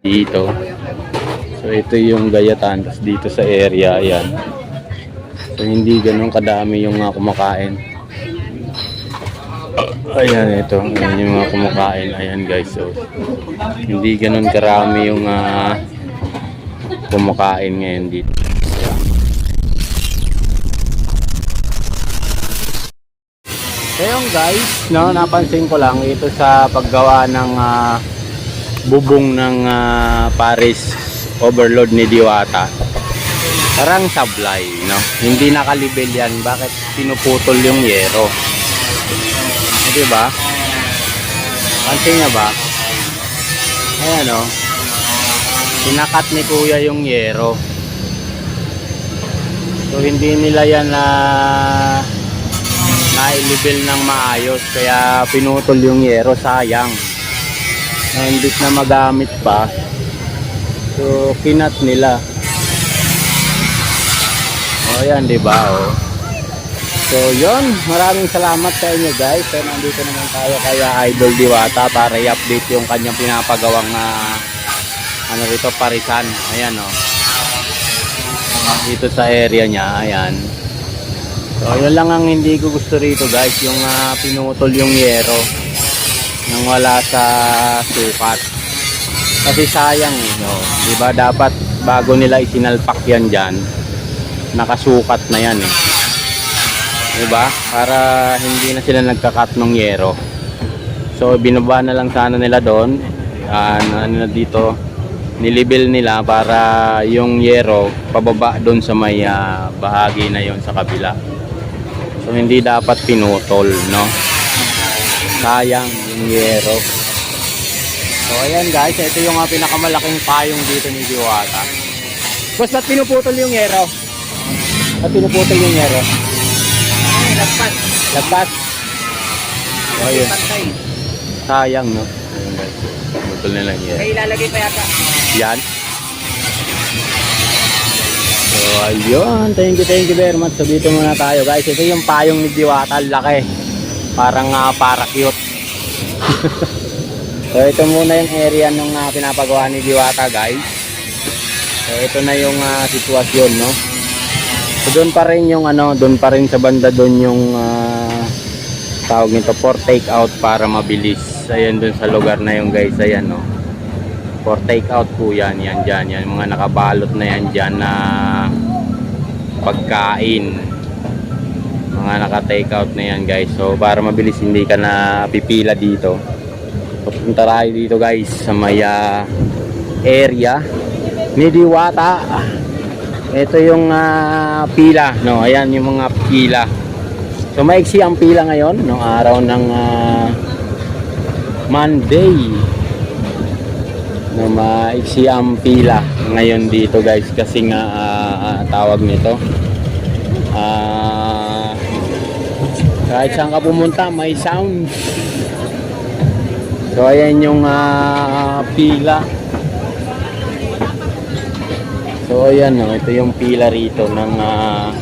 dito. So ito yung gayatan dito sa area ayan. So hindi ganun kadami yung mga kumakain. Ayan ito, ayan yung mga kumakain. Ayan guys, so hindi ganun karami yung ah, kumakain ngayon dito. Yun guys, no, napansin ko lang ito sa paggawa ng ah, bubong ng ah, Paris overload ni Diwata. Parang sablay, no? Hindi nakalibel yan. Bakit pinuputol yung yero? Di ba? Pansin niya ba? Ayan, no? Sinakat ni Kuya yung yero. So, hindi nila yan na nailibel ng maayos. Kaya pinutol yung yero. Sayang. Na imbis na magamit pa. So, kinat nila. O yan, di ba? Oh. So, yon Maraming salamat sa inyo guys. So, nandito naman tayo kaya Idol Diwata para i-update yung kanyang pinapagawang ah, ano rito, parisan. Ayan, oh. Dito sa area niya, ayan. So, yun lang ang hindi ko gusto rito guys, yung ah, pinutol yung yero nang wala sa sukat. Kasi sayang eh, no? di ba dapat bago nila isinalpak yan dyan, nakasukat na yan eh. Di ba? Para hindi na sila nagkakat ng yero. So binaba na lang sana nila doon. Yan, ano dito, nilibel nila para yung yero pababa doon sa may ah, bahagi na yon sa kabila. So hindi dapat pinutol, no? Sayang yero. So ayan guys, ito yung mga pinakamalaking payong dito ni Diwata. Boss, ba't pinuputol yung yero? Ba't pinuputol yung yero? Lagpas. Lagpas. Oh, yun. Pantay. Sayang, no? Ayun guys. Putol na lang yero. May ilalagay pa yata. Yan. So, ayun. Thank you, thank you very much. So, dito muna tayo, guys. Ito yung payong ni Diwata. Laki. Parang uh, para cute. So, ito muna yung area nung uh, pinapagawa ni Diwata, guys. So, ito na yung ah, sitwasyon, no? So, doon pa rin yung ano, doon pa rin sa banda doon yung ah, tawag nito for take out para mabilis. Ayan doon sa lugar na yung guys, ayan, no? for take out po yan yan dyan yan mga nakabalot na yan dyan na pagkain mga naka take out na yan guys. So para mabilis hindi ka na pipila dito. So punta tayo dito guys sa may ah, area ni ito yung ah, pila no? Ayan yung mga pila. So maiksi ang pila ngayon no? Araw ng ah, Monday. Na maiksi ang pila ngayon dito guys kasi nga ah, tawag nito. Ah kahit saan ka pumunta may sound so ayan yung ah, pila so ayan no, ito yung pila rito ng ah,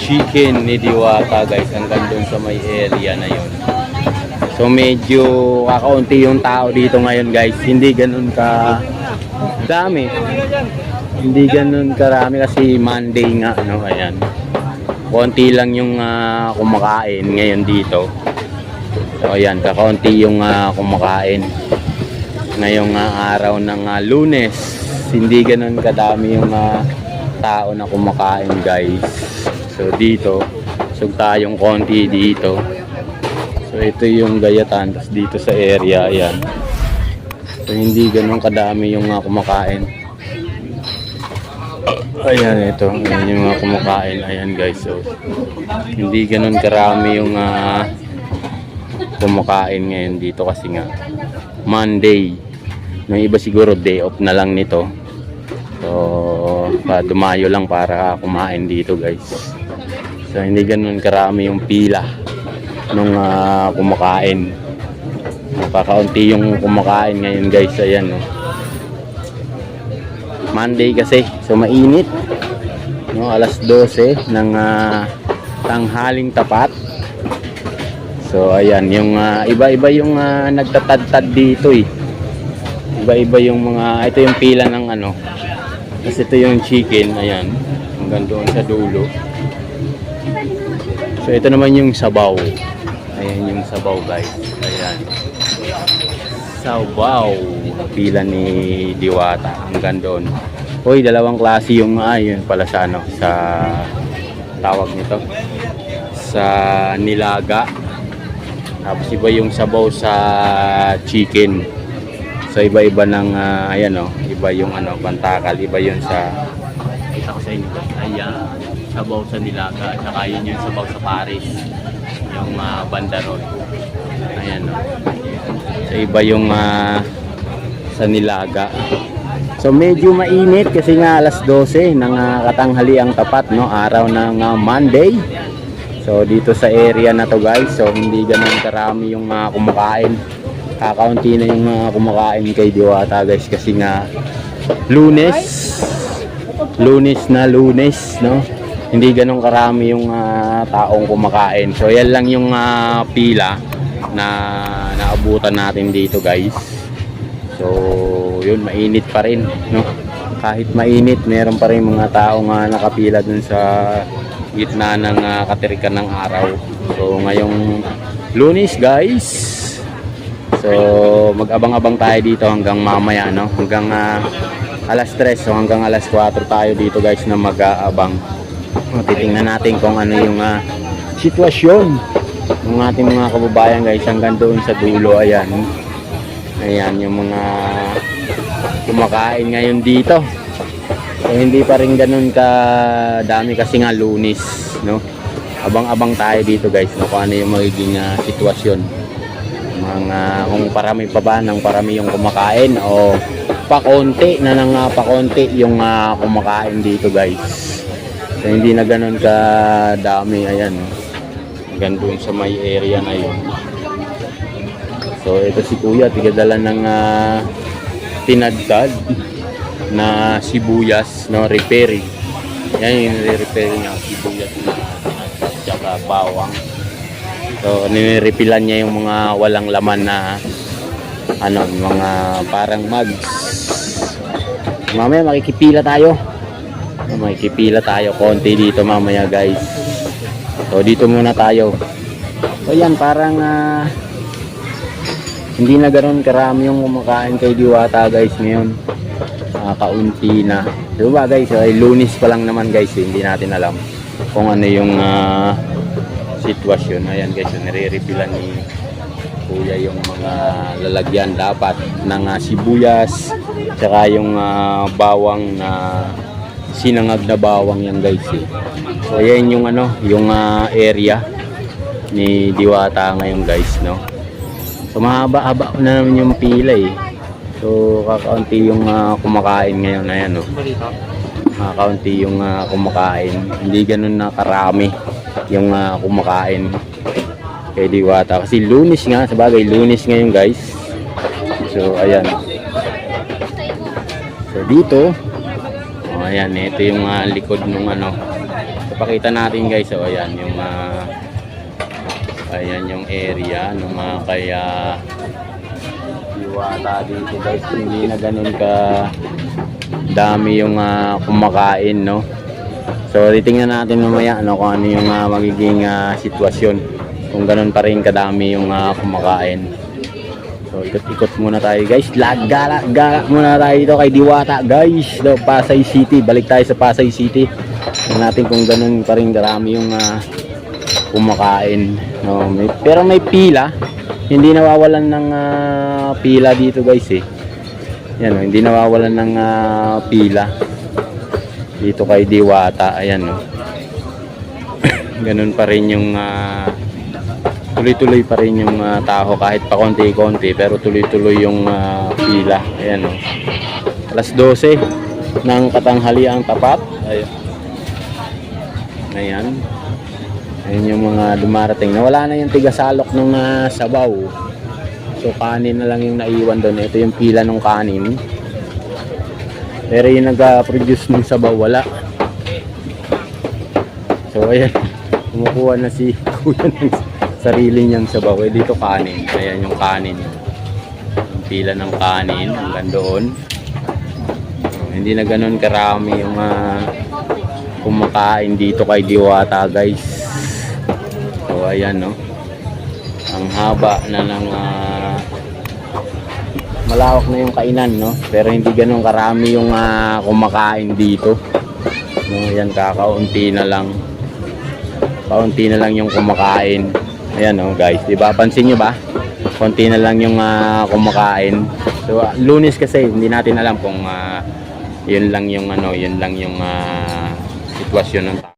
chicken ni Diwata guys hanggang dun sa may area na yun So medyo kakaunti yung tao dito ngayon guys. Hindi ganun ka dami. Hindi ganun karami kasi Monday nga ano ayan. Konti lang yung ah, kumakain ngayon dito. So ayan, kakaunti yung ah, kumakain. Ngayong ah, araw ng ah, Lunes. Hindi ganun kadami yung ah, tao na kumakain guys. So dito, so tayong konti dito. So ito yung gayatan dito sa area ayan. So hindi ganun kadami yung mga kumakain. Ayan ito, ayan yung mga kumakain. Ayan guys. So hindi ganun karami yung ah, kumakain ngayon dito kasi nga Monday. May iba siguro day off na lang nito. So dumayo lang para kumain dito guys. So hindi ganun karami yung pila nung ah, kumakain. Napakaunti yung kumakain ngayon guys. Ayan. No? Monday kasi. So mainit. No, alas 12 ng ah, tanghaling tapat. So ayan, yung ah, iba-iba yung ah, nagtatad-tad dito eh. Iba-iba yung mga, ito yung pila ng ano. Kasi ito yung chicken, ayan. Hanggang doon sa dulo. So ito naman yung sabaw. Ayan yung sabaw guys. Ayan. Sabaw. Pila ni Diwata. Hanggang doon. Uy, dalawang klase yung ayun pala sa ano, sa tawag nito. Sa nilaga. Tapos iba yung sabaw sa chicken. So iba-iba ng ah, ayan oh, iba yung ano, pantakal, iba yun sa kita ko sa inyo. Ayan, sabaw sa nilaga, saka yun yung sabaw sa Paris. Yung uh, bandaron. Ayan oh. So iba yung ah, sa nilaga. So medyo mainit kasi nga alas 12 ng ah, katanghaliang tapat no, araw ng ah, Monday. So dito sa area na to guys, so hindi ganun karami yung mga kumakain. Kakaunti na yung mga kumakain kay Diwata guys kasi nga lunes. Lunes na lunes, no? Hindi ganun karami yung ah, taong kumakain. So yan lang yung ah, pila na naabutan natin dito guys. So yun mainit pa rin, no? Kahit mainit, meron pa rin mga taong ah, nakapila dun sa gitna ng uh, katirikan ng araw. So ngayong lunes guys. So mag-abang-abang tayo dito hanggang mamaya no. Hanggang ah, alas 3 so hanggang alas 4 tayo dito guys na mag-aabang. Titingnan natin kung ano yung ah, sitwasyon ng ating mga kababayan guys hanggang doon sa dulo ayan. Ayan yung mga kumakain ngayon dito. So, hindi pa rin ganun ka dami kasi nga lunis, no? Abang-abang tayo dito guys, no? Kung ano yung magiging ah, sitwasyon. Mga kung parami pa ba ng parami yung kumakain o pakonti na nang ah, pakonti yung ah, kumakain dito guys. So, hindi na ganun ka dami, ayan? Hanggang doon sa may area na yun. So, ito si Kuya, tigadala ng ah, tinadtad na sibuyas no repairing. Yan yung nire-repair niya sibuyas na at saka bawang. So nire-repilan niya yung mga walang laman na ano mga parang mugs. Mamaya makikipila tayo. Makikipila tayo konti dito mamaya guys. So dito muna tayo. So yan parang ah, hindi na ganoon karami yung kumakain kay Diwata guys ngayon Ah, kaunti na. Di ba guys, ay lunis pa lang naman guys, eh. hindi natin alam kung ano yung ah, sitwasyon. Ayan guys, so, nire-refilan ni Kuya yung mga lalagyan dapat ng ah, sibuyas, tsaka yung ah, bawang na sinangag na bawang yan guys. Eh. So ayan yung ano, yung ah, area ni Diwata ngayon guys, no. So mahaba-haba na naman yung pila eh. So kakaunti yung ah, kumakain ngayon ayan no. Kakaunti yung ah, kumakain. Hindi ganun na karami yung ah, kumakain kay Diwata kasi lunis nga sa bagay lunis ngayon guys. So ayan. So dito oh, ayan ito yung ah, likod nung ano. So, pakita natin guys so ayan yung ah, ayan yung area ng mga kaya diwata dito guys. Hindi na ganun ka dami yung ah, kumakain no? So titingnan natin mamaya ano kung ano yung ah, magiging ah, sitwasyon. Kung ganun pa rin kadami yung ah, kumakain. So ikot-ikot muna tayo guys. Lag gala gala muna tayo dito kay Diwata guys. Do Pasay City. Balik tayo sa Pasay City. Tingnan natin kung ganun pa rin karami yung ah, kumakain no? May, pero may pila. Hindi nawawalan ng ah, pila dito guys eh. Yan oh, hindi nawawalan ng ah, pila. Dito kay Diwata ayan no ganun pa rin yung ah, tuloy-tuloy pa rin yung ah, tao kahit pa konti-konti pero tuloy-tuloy yung ah, pila. Ayan no alas 12 ng katanghaliang tapat. Ayan. Ayan Ayun yung mga dumarating. Nawala na yung tigasalok ng ah, sabaw. So kanin na lang yung naiwan doon. Ito yung pila ng kanin. Pero yung nag-produce ng sabaw, wala. So ayan, kumukuha na si kuya ng sarili niyang sabaw. Eh dito kanin. Ayan yung kanin. Yung pila ng kanin hanggang doon. So, hindi na ganun karami yung ah, kumakain dito kay Diwata guys. Ayan no. Ang haba na ng ah, malawak na yung kainan no. Pero hindi ganun karami yung ah, kumakain dito. No, yan kakaunti na lang. Kaunti na lang yung kumakain. Ayan oh guys, 'di ba? Pansin niyo ba? Konti na lang yung ah, kumakain. So ah, Lunes kasi hindi natin alam kung ah, yun lang yung ano, yun lang yung ah, sitwasyon ng.